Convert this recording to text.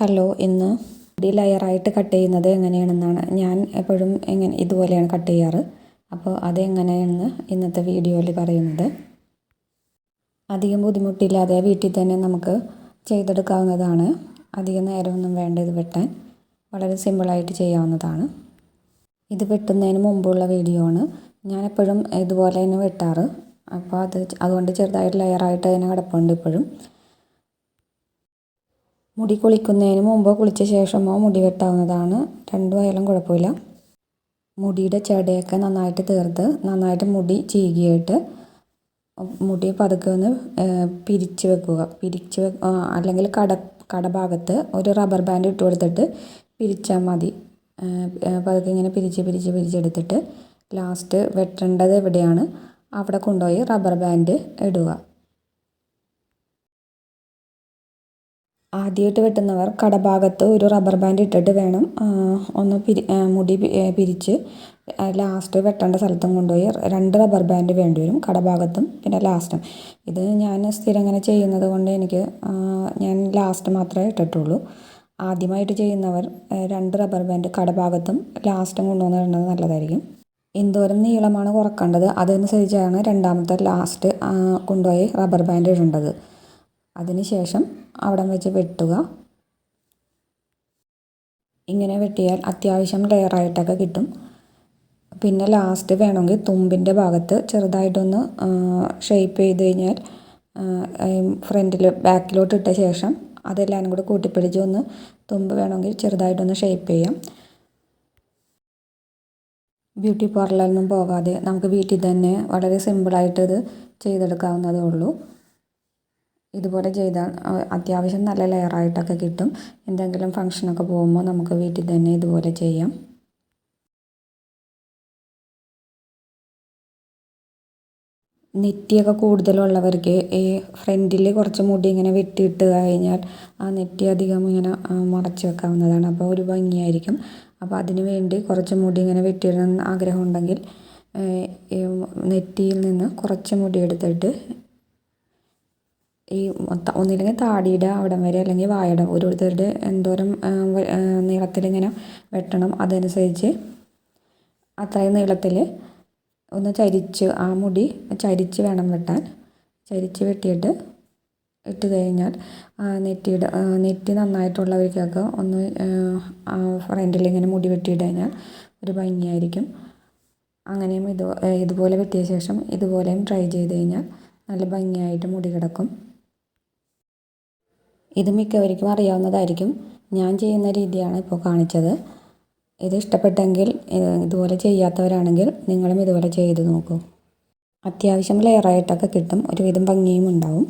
Hello ഇന്ന് D ലെയറായിട്ട് cut ചെയ്യുന്നത് എങ്ങനെയാണെന്നാണ് ഞാൻ എപ്പോഴും എങ്ങനെ ഇതുപോലെയാണ് കട്ട് ചെയ്യാറ്. അപ്പോൾ അതെങ്ങനെയാണെന്ന് ഇന്നത്തെ വീഡിയോയിൽ പറയുന്നത്. അധികം ബുദ്ധിമുട്ടില്ലാതെ വീട്ടിൽ തന്നെ നമുക്ക് ചെയ്തെടുക്കാവുന്നതാണ്. അധികം നേരമൊന്നും വേണ്ട ഇത് വെട്ടാൻ. വളരെ സിമ്പിളായിട്ട് ചെയ്യാവുന്നതാണ്. ഇത് വെട്ടുന്നതിന് മുമ്പുള്ള വീഡിയോ ആണ്. ഞാനെപ്പോഴും ഇതുപോലെ തന്നെ വെട്ടാറ്. അപ്പോൾ അത് അതുകൊണ്ട് ചെറുതായിട്ട് ലെയറായിട്ട് തന്നെ കിടപ്പുണ്ട് ഇപ്പോഴും. മുടി കുളിക്കുന്നതിന് മുമ്പോ കുളിച്ച ശേഷമോ മുടി വെട്ടാവുന്നതാണ്. രണ്ടുമായാലും കുഴപ്പമില്ല. മുടിയുടെ ചെടയൊക്കെ നന്നായിട്ട് തീർത്ത് നന്നായിട്ട് മുടി ചീകിയിട്ട് മുടി പതുക്കെ ഒന്ന് പിരിച്ച് വെക്കുക. പിരിച്ച് വെ അല്ലെങ്കിൽ കട കടഭാഗത്ത് ഒരു റബ്ബർ ബാൻഡ് ഇട്ട് കൊടുത്തിട്ട് പിരിച്ചാൽ മതി. പതുക്കെ ഇങ്ങനെ പിരിച്ച് പിരിച്ച് പിരിച്ചെടുത്തിട്ട് ലാസ്റ്റ് വെട്ടേണ്ടത് എവിടെയാണ്? അവിടെ കൊണ്ടുപോയി റബ്ബർ ബാൻഡ് ഇടുക. ആദ്യമായിട്ട് വെട്ടുന്നവർ കടഭാഗത്ത് ഒരു റബ്ബർ ബാൻഡ് ഇട്ടിട്ട് വേണം ഒന്ന് പിരി മുടി പിരിച്ച് ലാസ്റ്റ് വെട്ടേണ്ട സ്ഥലത്തും കൊണ്ടുപോയി രണ്ട് റബ്ബർ ബാൻഡ് വേണ്ടി വരും കടഭാഗത്തും പിന്നെ ലാസ്റ്റും ഇത് ഞാൻ സ്ഥിരം ഇങ്ങനെ ചെയ്യുന്നത് കൊണ്ട് എനിക്ക് ഞാൻ ലാസ്റ്റ് മാത്രമേ ഇട്ടിട്ടുള്ളൂ. ആദ്യമായിട്ട് ചെയ്യുന്നവർ രണ്ട് റബ്ബർ ബാൻഡ് കടഭാഗത്തും ലാസ്റ്റും കൊണ്ടുവന്ന് ഇടുന്നത് നല്ലതായിരിക്കും. എന്തോരം നീളമാണ് കുറക്കേണ്ടത്? അതനുസരിച്ചാണ് രണ്ടാമത്തെ ലാസ്റ്റ് കൊണ്ടുപോയി റബ്ബർ ബാൻഡ് ഇടേണ്ടത്. അതിന് ശേഷം അവിടം വെച്ച് വെട്ടുക. ഇങ്ങനെ വെട്ടിയാൽ അത്യാവശ്യം ലെയറായിട്ടൊക്കെ കിട്ടും. പിന്നെ ലാസ്റ്റ് വേണമെങ്കിൽ തുമ്പിന്റെ ഭാഗത്ത് ചെറുതായിട്ടൊന്ന് ഷേപ്പ് ചെയ്ത് കഴിഞ്ഞാൽ ഫ്രണ്ടിൽ ബാക്കിലോട്ട് ഇട്ട ശേഷം അതെല്ലാം കൂടെ കൂട്ടിപ്പിടിച്ച് ഒന്ന് തുമ്പ് വേണമെങ്കിൽ ചെറുതായിട്ടൊന്ന് ഷേപ്പ് ചെയ്യാം. ബ്യൂട്ടി പാർലറിലൊന്നും പോകാതെ നമുക്ക് വീട്ടിൽ തന്നെ വളരെ സിമ്പിളായിട്ട് ഇത് ചെയ്തെടുക്കാവുന്നതേ ഉള്ളൂ. ഇതുപോലെ ചെയ്താൽ അത്യാവശ്യം നല്ല ലെയറായിട്ടൊക്കെ കിട്ടും. എന്തെങ്കിലും ഫങ്ഷനൊക്കെ പോകുമ്പോൾ നമുക്ക് വീട്ടിൽ തന്നെ ഇതുപോലെ ചെയ്യാം. നെറ്റിയൊക്കെ കൂടുതലുള്ളവർക്ക് ഈ ഫ്രണ്ടിൽ കുറച്ച് മുടി ഇങ്ങനെ വെട്ടിയിട്ട് കഴിഞ്ഞാൽ ആ നെറ്റി അധികം ഇങ്ങനെ മറച്ച് വെക്കാവുന്നതാണ്. അപ്പോൾ ഒരു ഭംഗിയായിരിക്കും. അപ്പോൾ അതിന് വേണ്ടി കുറച്ച് മുടി ഇങ്ങനെ വെട്ടിയിടണം ആഗ്രഹമുണ്ടെങ്കിൽ നെറ്റിയിൽ നിന്ന് കുറച്ച് മുടി എടുത്തിട്ട് ഈ ഒന്നില്ലെങ്കിൽ താടിയുടെ അവിടം വരെ അല്ലെങ്കിൽ വായയുടെ ഓരോരുത്തരുടെ എന്തോരം നീളത്തിലിങ്ങനെ വെട്ടണം. അതനുസരിച്ച് അത്രയും നീളത്തിൽ ഒന്ന് ചരിച്ച് ആ മുടി ചരിച്ച് വേണം വെട്ടാൻ. ചരിച്ച് വെട്ടിയിട്ട് ഇട്ട് കഴിഞ്ഞാൽ നെറ്റിയുടെ നെറ്റി നന്നായിട്ടുള്ളവർക്കൊക്കെ ഒന്ന് ഫ്രണ്ടിൽ ഇങ്ങനെ മുടി വെട്ടിയിട്ട് കഴിഞ്ഞാൽ ഒരു ഭംഗിയായിരിക്കും. അങ്ങനെയും ഇത് ഇതുപോലെ വെട്ടിയ ശേഷം ഇതുപോലെയും ട്രൈ ചെയ്ത് കഴിഞ്ഞാൽ നല്ല ഭംഗിയായിട്ട് മുടി കിടക്കും. ഇത് മിക്കവർക്കും അറിയാവുന്നതായിരിക്കും. ഞാൻ ചെയ്യുന്ന രീതിയാണ് ഇപ്പോൾ കാണിച്ചത്. ഇത് ഇഷ്ടപ്പെട്ടെങ്കിൽ ഇതുപോലെ ചെയ്യാത്തവരാണെങ്കിൽ നിങ്ങളും ഇതുപോലെ ചെയ്ത് നോക്കൂ. അത്യാവശ്യം ലെയറായിട്ടൊക്കെ കിട്ടും. ഒരുവിധം ഭംഗിയും ഉണ്ടാവും.